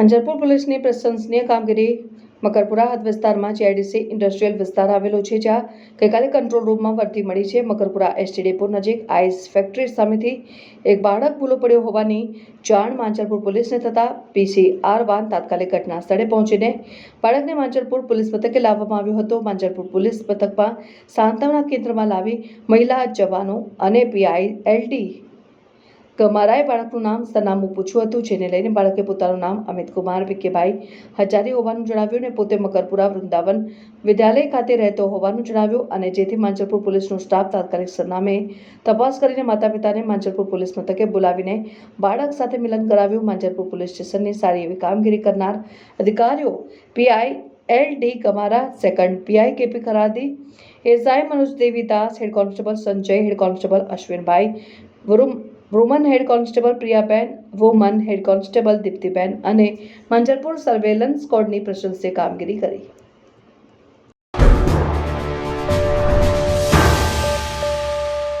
અંજરપુર પોલીસની પ્રશંસનીય કામગીરી મકરપુરા હદ વિસ્તારમાં જીઆઈડીસી ઇન્ડસ્ટ્રીયલ વિસ્તાર આવેલો છે, જ્યાં ગઈકાલે કંટ્રોલ રૂમમાં વર્તી મળી છે. મકરપુરા એસટી ડેપો નજીક આઈસ ફેક્ટરી સામેથી એક બાળક ભૂલો પડ્યો હોવાની જાણ માંજરપુર પોલીસને થતાં પીસીઆર વાન તાત્કાલિક ઘટના સ્થળે પહોંચીને બાળકને માંજરપુર પોલીસ મથકે લાવવામાં આવ્યો હતો. માંજરપુર પોલીસ મથકમાં સાંત્વના કેન્દ્રમાં લાવી મહિલા, જવાનો અને પીઆઈ એલડી ગમારાએ બાળકનું નામ સરનામું પૂછ્યું હતું, જેને લઈને બાળકે પોતાનું નામ અમિત કુમાર વિકેભાઈ હજારી હોવાનું જણાવ્યું અને પોતે મકરપુરા વૃંદાવન વિદ્યાલય ખાતે રહેતો હોવાનું જણાવ્યું અને જેથી માંજરપુર પોલીસનો સ્ટાફ તાત્કાલિક સરનામે તપાસ કરીને માતા પિતાને માંજરપુર પોલીસ મથકે બોલાવીને બાળક સાથે મિલન કરાવ્યું. માંજરપુર પોલીસ સ્ટેશનની સારી એવી કામગીરી કરનાર અધિકારીઓ PI L D Kamara, second PI KP Kharadi SI Manoj Devi Das head constable Sanjay, head constable Ashwinbhai Varum woman head constable Priyaben woman head constable Deeptiben અને મંજરપુર સર્વેલન્સ સ્કોડની પ્રશંસનીય કામગીરી કરી.